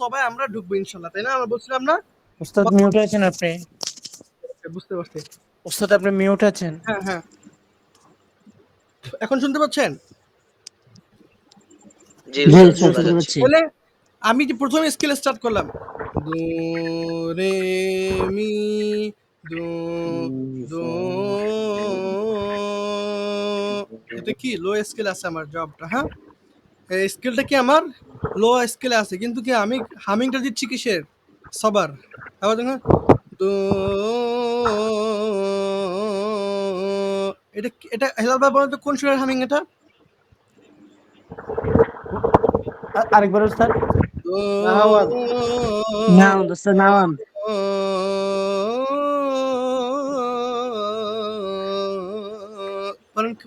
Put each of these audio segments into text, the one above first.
সবাই আমরা ঢুকবো ইনশাআল্লাহ তাই না? আমরা বলছিলাম না? ওস্তাদ মিউট আছেন আপনি? বুঝতে পারছি। ওস্তাদ আপনি মিউট আছেন? হ্যাঁ হ্যাঁ। এখন শুনতে পাচ্ছেন? জি জি, শুনতে পাচ্ছি। বলে আমি যে প্রথম স্কেল স্টার্ট করলাম। দো রে মি দো দো এটা কি? লো স্কেল আছে আমার জবটা হ্যাঁ? স্কেলটা কি আমার? লো স্কেলে আছে কিন্তু কি আমি হামিংটা দিচ্ছি কিসের? সবার। আবার দেখুন তো এটা এটা হেলাল ভাই বলেন তো কোন সুরের হামিং এটা? আরেকবার। দোস্ত নাম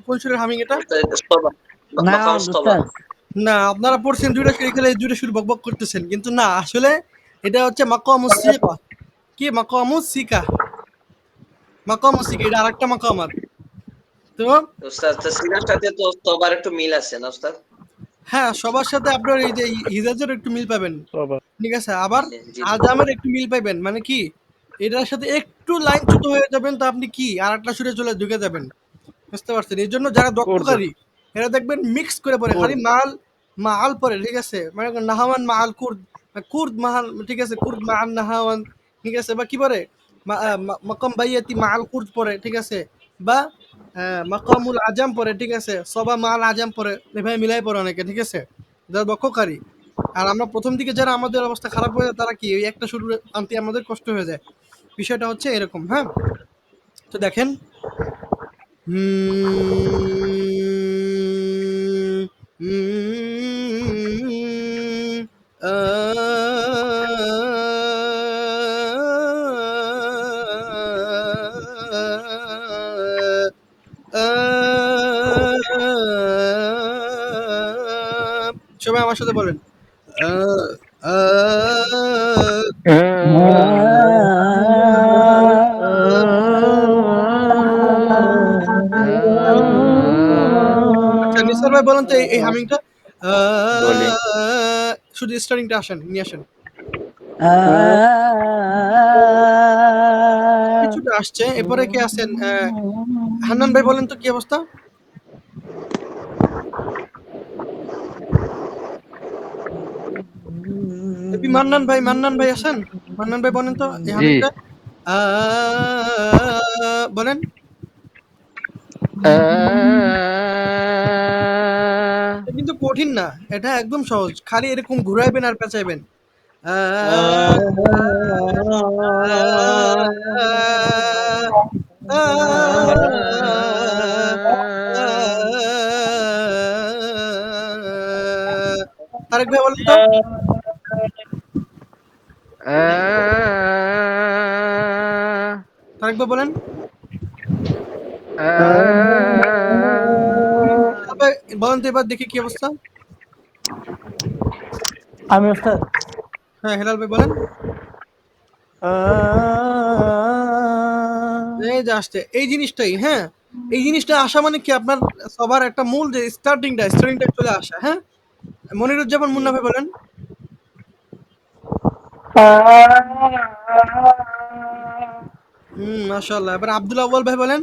কোন সুরের হামিং এটা? স্তবা। দোস্ত। না আপনারা পড়ছেন দুইটা সুর এখানে দুইটা সুর বকবক করতেছেন কিন্তু না আসলে এটা হচ্ছে মাকামুস সিকা। কি মাকামুস সিকা? মাকামুস সিকা এটা আরেকটা মাকামাত তো? উস্তাদ, তাসিনার সাথে তো স্তবার একটু মিল আছে না উস্তাদ? হ্যাঁ সবার সাথে আপনার এই যে হিজাজের একটু মিল পাবেন। ঠিক আছে আবার। আজামের একটু মিল পাইবেন মানে কি? এটার সাথে একটু লাইন ছোট হয়ে যাবেন তো আপনি কি? আর একটা সুরে চলে ঢুকে যাবেন। বুঝতে পারছেন? এই জন্য যারা দক্ষকারী এরা দেখবেন মিক্স করে পরে খালি মাল মাল পরে ঠিক আছে? মানে নাহাওয়ান মাল কুর্দ কুর্দ মাহাল ঠিক আছে? কুর্দ মাল নাহাওয়ান ঠিক আছে? বা কি পরে? মাকাম বাইয়াতি মাল কুর্দ পরে ঠিক আছে? বা মাকামুল আজাম পরে ঠিক আছে? সবা মাল আজাম পরে এভাবে মিলাই পরে অনেকে ঠিক আছে? যারা দক্ষকারী আর আমরা প্রথম দিকে যারা আমাদের অবস্থা খারাপ হয়ে যায় তারা কি? ওই একটা শুরু আনতে আমাদের কষ্ট হয়ে যায়। বিষয়টা হচ্ছে এরকম হ্যাঁ? তো দেখেন। হুম, সবাই আমার সাথে বলেন আ, আচ্ছা নিসার ভাই বলেন তো এই- হামিংটা শুধু স্টার্টিংটা আসেন নিয়ে আসেন। কিছুটা আসছে এরপরে কে আছেন? হান্নান ভাই বলেন তো কি অবস্থা? মান্নান ভাই মান্নান ভাই আছেন? মান্নান ভাই বলেন তো এই হামিংটা আহ, বলেন। কঠিন না, এটা একদম সহজ। খালি এরকম ঘুরাইবেন আর পেঁচাইবেন। তারেক ভাই, বলেন তো। তারেক ভাই, বলেন। বলেন তো এবার দেখি কি অবস্থা। আমি ওস্তাদ হ্যাঁ হেলাল ভাই বলেন। এই যে আসছে এই জিনিসটাই হ্যাঁ? এই জিনিসটা আসা মানে কি আপনার সবার একটা মূল যে স্টার্টিংটা স্টার্টিংটা চলে আসা হ্যাঁ? মনিরুজ্জামান মুন্না ভাই বলেন। হুম মাশাআল্লাহ। এবার আব্দুল আউয়াল ভাই বলেন।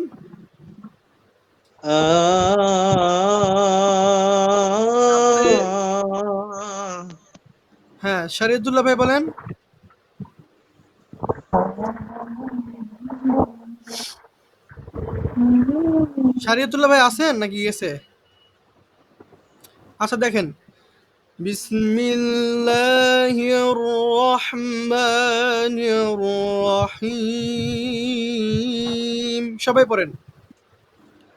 হ্যাঁ শরীয়তুল্লাহ ভাই বলেন শরীয়তুল্লাহ ভাই আছেন নাকি গেছে আচ্ছা দেখেন বিসমিল্লাহির রহমানির রহিম সবাই পড়েন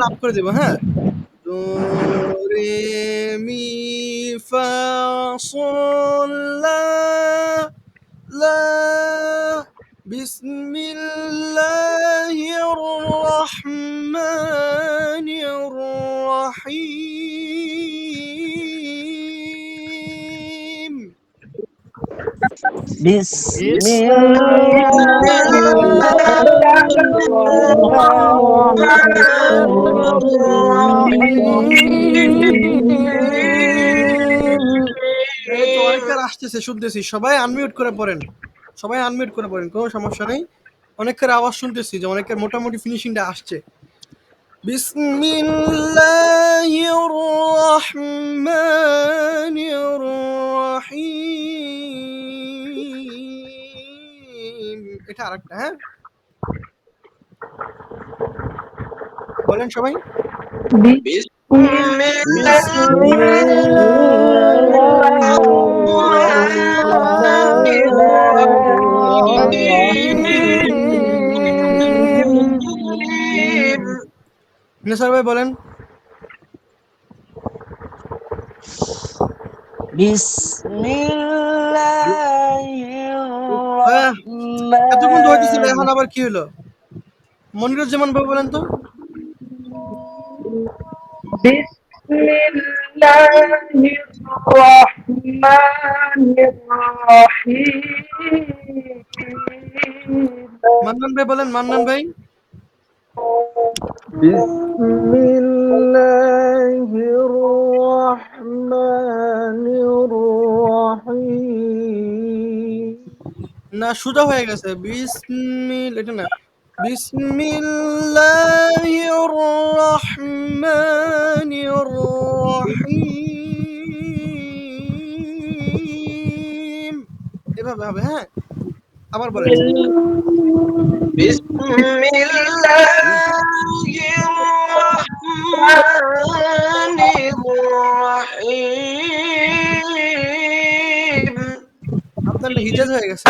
স্টোরিটা আমি আজকাল লাভ করে দেবো হ্যাঁ? দো রে মি ফা সল লা লা বিসমিল্লাহির রহমানির রহিম। এই তো অনেকের আসতেছে শুনতেছি। সবাই আনমিউট করে পড়েন। সবাই আনমিউট করে পড়েন কোনো সমস্যা নেই। অনেকের আওয়াজ শুনতেছি যে অনেকের মোটামুটি ফিনিশিংটা আসছে। বিসমিল্লাহির রহমানির রহিম। এটা আরেকটা হ্যাঁ? বলেন সবাই। নেসার ভাই বলেন। হ্যাঁ, এতক্ষণ ধরতেছিল এখন আবার কি হলো? মনিরুজ্জামান ভাই বলেন তো। মান্নান ভাই বলেন মান্নান ভাই। না সোজা হয়ে গেছে। বিসমিল এটা না। বিসমিল্লাহির রহমানির রহিম এভাবে হবে হ্যাঁ আবার বলেন আপনার হিজাজ হয়ে গেছে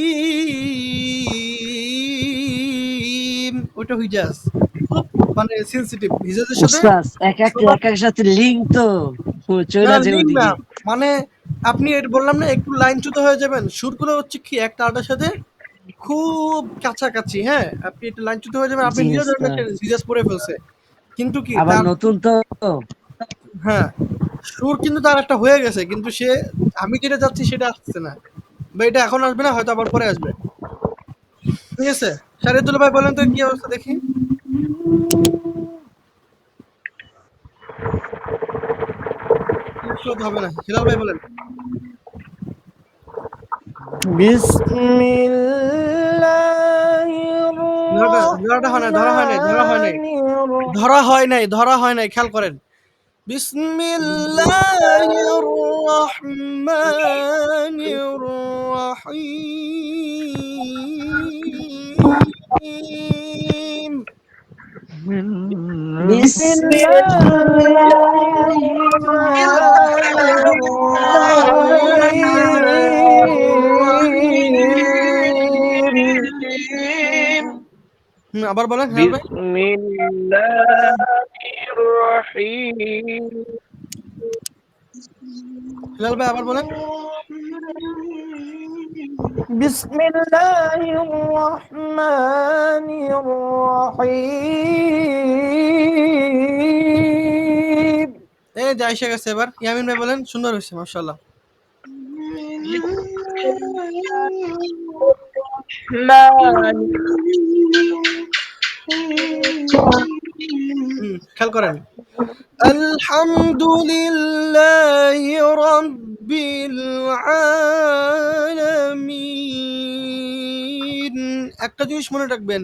ইম ওটা হিজাজ মানে সেনসিটিভ হিজাজের সাথে এক এক এক এক সাথে লিঙ্ক তো। মানে আপনি এটা বললাম না একটু লাইন চ্যুত হয়ে যাবেন। সুরগুলো হচ্ছে কি একটা আরেকটার সাথে খুব কাছাকাছি হ্যাঁ? আপনি একটু লাইন চ্যুত হয়ে যাবেন। আপনি নিজেও জানেন হিজাজ পড়ে ফেলছে। কিন্তু কি আবার নতুন তো। হ্যাঁ। সুর কিন্তু তার একটা হয়ে গেছে কিন্তু সে আমি যেটা যাচ্ছি সেটা আসছে না। বা এটা এখন আসবে না হয়তো আবার পরে আসবে। ঠিক আছে। শারিদুল ভাই বলেন তো কি অবস্থা দেখি। হবে না হিলাল ভাই বলেন। হয় না ধরা হয় নাই, ধরা হয় নাই। ধরা হয় নাই, ধরা হয় নাই, খেয়াল করেন। বিসমিল্লাহির রহমানির রহিম। আবার বলেন হ্যাঁ ভাই। হিলাল ভাই আবার বলেন। بسم الله الرحمن الرحيم এই যে আইসা গেছে এবার ইয়ামিন ভাই বলেন সুন্দর হয়েছে মাশাআল্লাহ হুম, খেয়াল করেন আলহামদুলিল্লাহ রাব্বিল আলামিন একটা জিনিস মনে রাখবেন,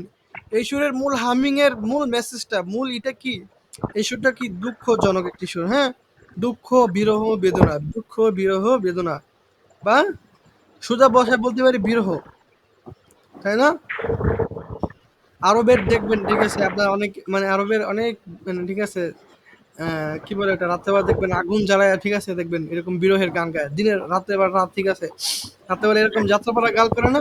এই সুরের মূল হামিং এর মূল মেসেজটা মূল এটা কি? এই সুরটা কি দুঃখজনক একটি সুর হ্যাঁ? দুঃখ, বিরহ, বেদনা, দুঃখ, বিরহ, বেদনা। বা সোজা বসায় বলতে পারি বিরহ, তাই না? আরবের দেখবেন, ঠিক আছে, আপনার অনেক মানে আরবের অনেক মানে ঠিক আছে কি বলে এটা? রাত্রেবেলা দেখবেন আগুন জ্বালায় ঠিক আছে, দেখবেন এরকম বিরহের গান গায়। দিনের রাত্রেবেলা রাত ঠিক আছে। রাত্রেবেলা এরকম যাত্রাপালা গাল করে না?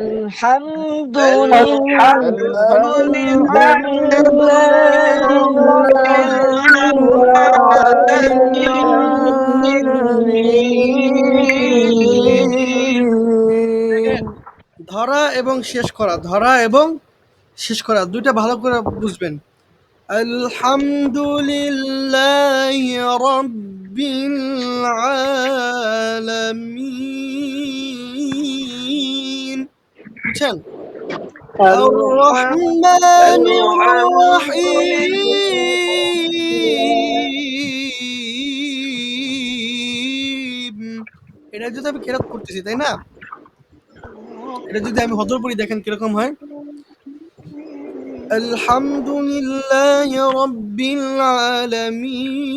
الحمد الحمد لله ধরা এবং শেষ করা ধরা এবং শেষ করা দুইটা ভালো করে বুঝবেন আলহামদুলিল্লাহ রব্বিল আলামিন বুঝছেন الرحمن الرحيم এটা যদি আমি কেরাত করতেছি তাই না এটা যদি আমি হজর পড়ি দেখেন কিরকম হয় الحمد لله رب العالمين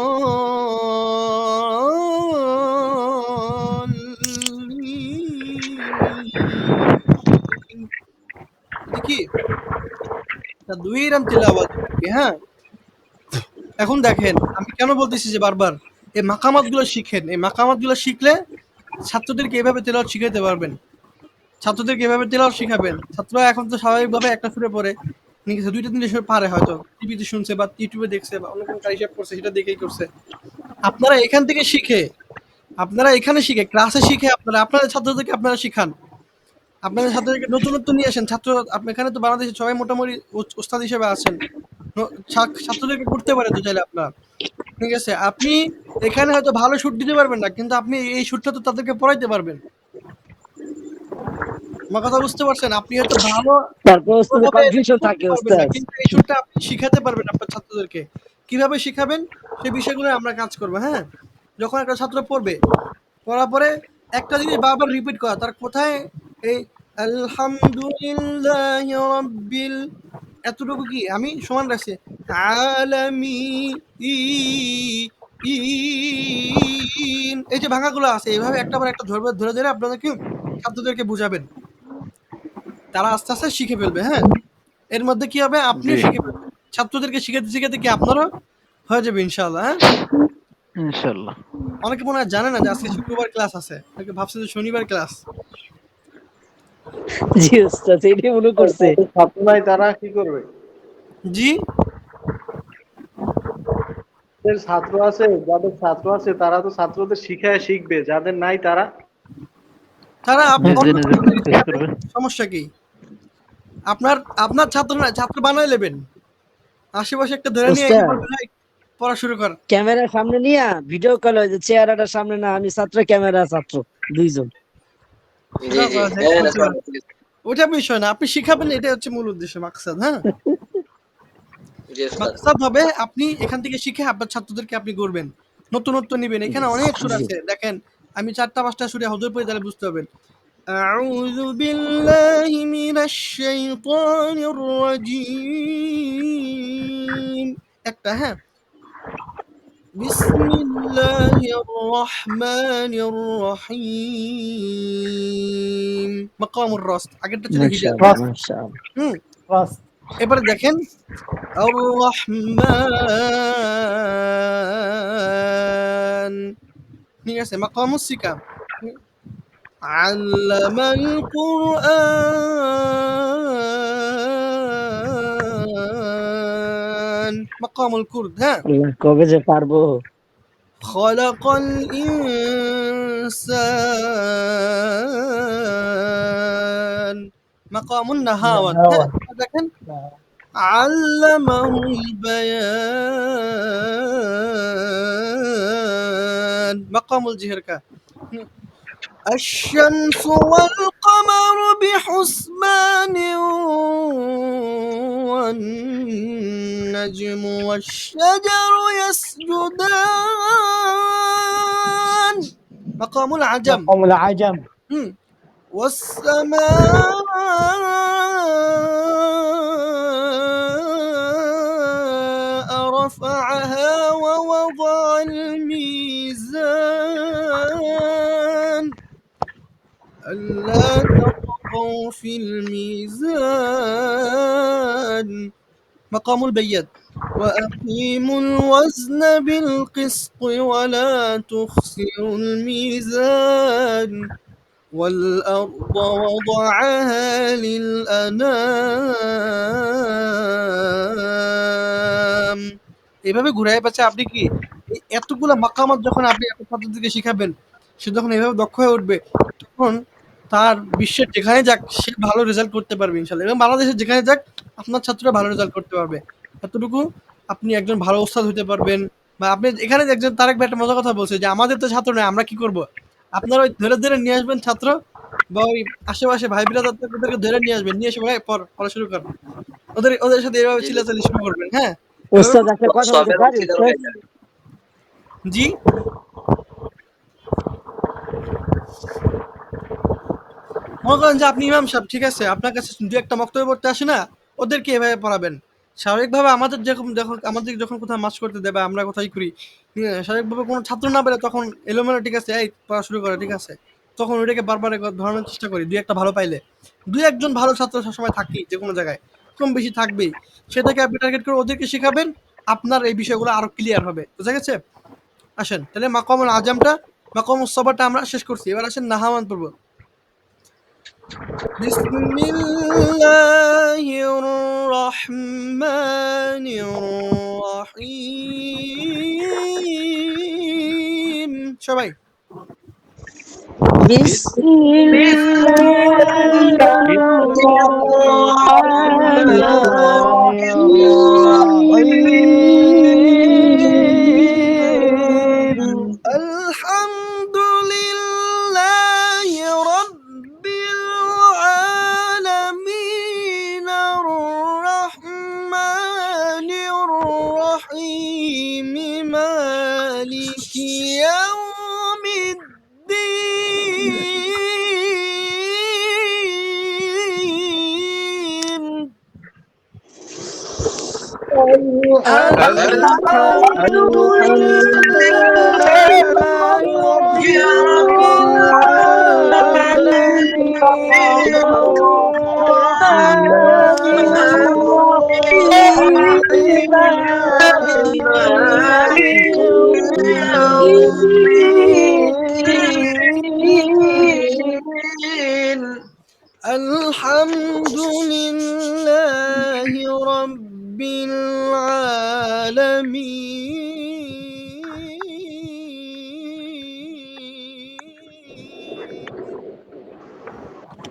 তা দুই রাম তিলাওয়াত হ্যাঁ? এখন দেখেন, আমি কেন বলতেছি যে বারবার, এই মাকামাতগুলো শিখেন। এই মাকামাতগুলো শিখলে ছাত্রদেরকে এভাবে তেলাওয়াত শিখাতে পারবেন। ছাত্রদেরকে এভাবে তেলাওয়াত শিখাবেন। ছাত্ররা এখন তো স্বাভাবিকভাবে একটা সুরে পড়ে। ঠিক দুইটা তিনটে পারে হয়তো। টিভিতে শুনছে বা ইউটিউবে দেখছে বা অন্য কোনো হিসাব করছে, সেটা দেখেই করছে। আপনারা এখান থেকে শিখে, আপনারা এখানে শিখে, ক্লাসে শিখে আপনারা, আপনাদের ছাত্রদেরকে আপনারা শিখান। আপনাদের ছাত্রদেরকে নতুনত্ব নিয়ে আসেন। ছাত্র আপনি এখানে তো বাংলাদেশে সবাই মোটামুটি ওস্তাদ হিসেবে আছেন। ছাত্রদেরকে করতে পারে তো চাইলে আপনার। ঠিক আছে আপনি এখানে হয়তো ভালো শুট দিতে পারবেন না কিন্তু আপনি এই শুটটা তো তাদেরকে পড়াইতে পারবেন। আমার কথা বুঝতে পারছেন? আপনি হয়তো ভালো তারপর ওস্তাদের কনফিউশন থাকে পারবেন কিন্তু এই শুটটা আপনি শিখাতে পারবেন আপনার ছাত্রদেরকে। কীভাবে শিখাবেন? সেই বিষয়গুলো আমরা কাজ করব হ্যাঁ? যখন একটা ছাত্র পড়বে পড়ার পরে একটা জিনিস বারবার রিপিট করা তার কোথায় এই আলহামদুলিল্লাহ রাব্বিল এতটুকু কি? আমি সমান রাখছি। আলামি এই যে ভাঙাগুলো আছে এইভাবে একটা পর একটা ধরবে ধরে ধরে আপনাদেরকে ছাত্রদেরকে বুঝাবেন? তারা আস্তে আস্তে শিখে ফেলবে হ্যাঁ? এর মধ্যে কি হবে? আপনি শিখে ফেলবেন। ছাত্রদেরকে শিখাতে শিখাতে কি আপনারও হয়ে যাবে ইনশাআল্লাহ হ্যাঁ? ইনশাল্লাহ অনেকে মনে হয় জানে না যে আজকে শুক্রবার ক্লাস আছে। অনেকে ভাবছে যে শনিবার ক্লাস। জি ওস্তাদ এটাই মনে করছে। যাদের ছাত্র নাই তারা কি করবে? জি? যাদের ছাত্র আছে যাদের ছাত্র আছে তারা তো ছাত্রদের শিখায় শিখবে যাদের নাই তারা তারা সমস্যা কি? আপনার আপনার ছাত্র ছাত্র বানাই নেবেন। আশেপাশে একটা ধরে নিয়ে ওস্তাদ। বলবেন, "এই, পড়া শুরু কর। ক্যামেরার সামনে নিয়ে ভিডিও কল হয় যে সামনে না আমি ছাত্র ক্যামেরা ছাত্র দুইজন। ওটা বিষয় না আপনি শিখাবেন এটা হচ্ছে মূল উদ্দেশ্য মাকসাদ হ্যাঁ জি ওস্তাদ। মাকসাদ হবে আপনি এখান থেকে শিখে আপনার ছাত্রদেরকে আপনি করবেন নতুনত্ব নিবেন এখানে অনেক সুর আছে দেখেন আমি চারটা পাঁচটা সুরে হজর পড়ে তাহলে বুঝতে পারবেন أعوذ بالله من الشيطان الرجيم একটা হ্যাঁ بسم الله الرحمن الرحيم مقام الراس আগেরটা ছিল হিজাজ মাশাআল্লাহ মাশাআল্লাহ হুম এবারে দেখেন আর রহমান ঠিক আছে মাকামুস সিকাম علم القرآن مقام الكرد ها আল্লাহ কবে যে পারবো خلق الإنسان مقام النهاوة ها، দেখেন علمه البيان مقام الجهركة الشمس والقمر بحسبان والنجم والشجر يسجدان. مقام العجم. قوم العجم. والسماء رفعها ووضع الميزان. ألا تطغوا في الميزان مقام البيد وأقيموا الوزن بالقسط ولا تخسروا الميزان والأرض وضعها للأنام এভাবে ঘুরাই পাচ্ছে আপনি কি এই এতগুলা মাকামাত যখন আপনি আপনার ছাত্রদেরকে শিখাবেন সে যখন এভাবে দক্ষ হয়ে উঠবে তখন তার বিশ্বের যেখানে যাক সে ভালো রেজাল্ট করতে পারবে ইনশাল্লাহ এবং বাংলাদেশের যেখানে যাক আপনার ছাত্ররা ভালো রেজাল্ট করতে পারবে। এতটুকু আপনি একজন ভালো ওস্তাদ হতে পারবেন। বা আপনি এখানে যে একজন তারেক ভাই একটা মজার কথা বলছে যে আমাদের তো ছাত্র নয় আমরা কি করব? আপনারা ওই ধরে ধরে নিয়ে আসবেন ছাত্র বা ওই আশেপাশে ভাই বিরাদার ওদেরকে ধরে নিয়ে আসবেন নিয়ে এসে ভাই পর পড়া শুরু করবেন ওদের ওদের সাথে এভাবে চিল্লাচাল্লি শুরু করবেন হ্যাঁ? ওস্তাদ একটা কথা বলতে পারি? অংশীদার ওস্তাদ? যাবে। জি? মনে করেন যে আপনি ইমাম সাহেব, ঠিক আছে, আপনার কাছে দু একটা বক্তব্য পড়তে আসে না? ওদেরকে এভাবে পড়াবেন। স্বাভাবিকভাবে আমাদের যখন আমাদের যখন কোথাও মাছ করতে দেবে আমরা কোথায় করি স্বাভাবিকভাবে কোনো ছাত্র না পেলে তখন এলোমেলো, ঠিক আছে, এই পড়া শুরু করে, ঠিক আছে। তখন ওইটাকে বারবার ধরানোর চেষ্টা করি, দুই একটা ভালো পাইলে। দুই একজন ভালো ছাত্র সবসময় থাকেই যে কোনো জায়গায়। কম বেশি থাকবেই। সেটাকে আপনি টার্গেট করে ওদেরকে শেখাবেন, আপনার এই বিষয়গুলো আরও ক্লিয়ার হবে। বুঝা গেছে? আসেন, তাহলে মাকামুল আজমটা মাকামুল সবারটা আমরা শেষ করছি। এবার আসেন নাহামান পড়ব بسم الله الرحمن الرحيم সবাই الحمد الحمد لله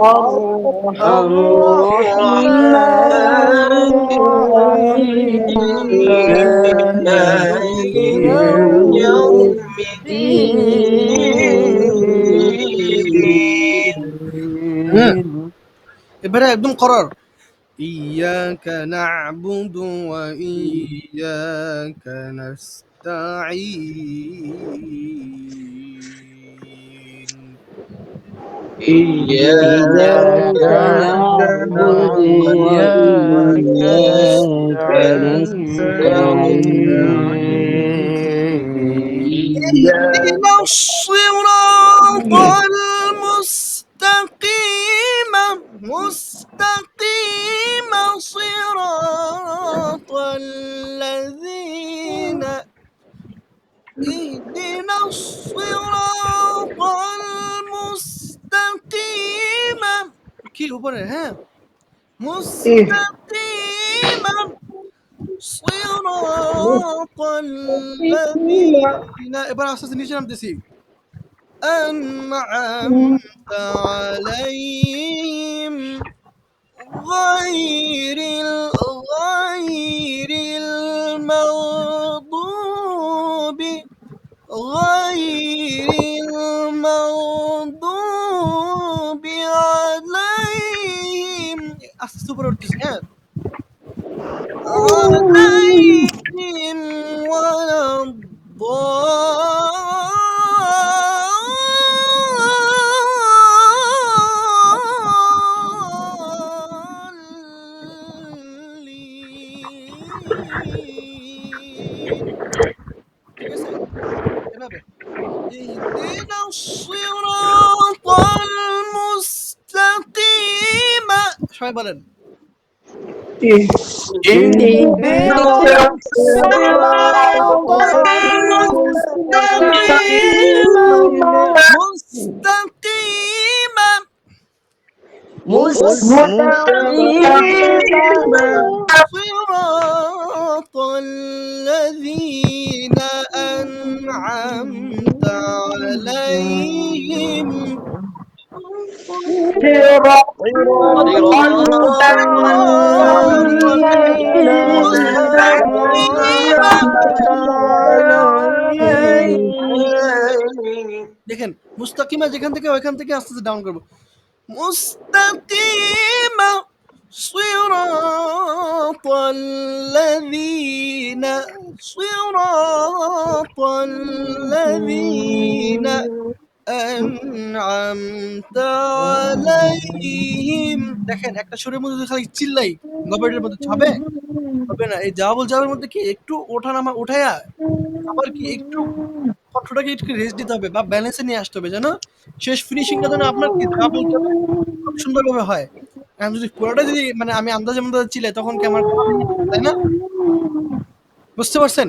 الرحمن يوم الدين بدون قرار إياك نعبد وإياك نستعين إهدنا الصراط المستقيم مستقيم صراط الذين اهدنا الصراط المستقيم কি উপরে হ্যাঁ مستقيم صراط الذين এবার আস্তে আস্তে নিচে নামতেছি أنعمت عليهم غير ال- غير Em Mustantima. Mustantima. দেখেন মুস্তাকিমা যেখান থেকে ওইখান থেকে আস্তে আস্তে ডাউন করবো মুস্তাকিমা صراط الذين صراط الذين أنعمت عليهم দেখেন, একটা সুরের মধ্যে খালি চিল্লাই, গবেটের মধ্যে হবে হবে না, এই জাওয়াবুল জাওয়াবের মধ্যে কি একটু ওঠা নামা, উঠায়া? আবার কি একটু কণ্ঠটাকে একটু রেস্ট দিতে হবে বা ব্যালেন্সে নিয়ে আসতে হবে, জানো? শেষ ফিনিশিংটা যেন আপনার কি জাওয়াব খুব সুন্দরভাবে হয়। এখন যদি পুরোটা যদি মানে আমি আন্দাজে মধ্যে চিলাই তখন কি আমার তাই না? বুঝতে পারছেন?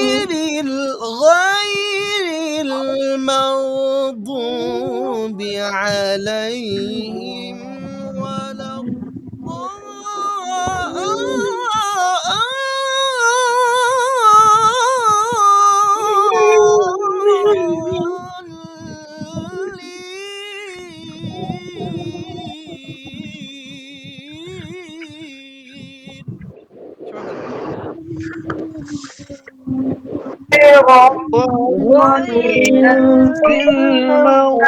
ويل في الموضوع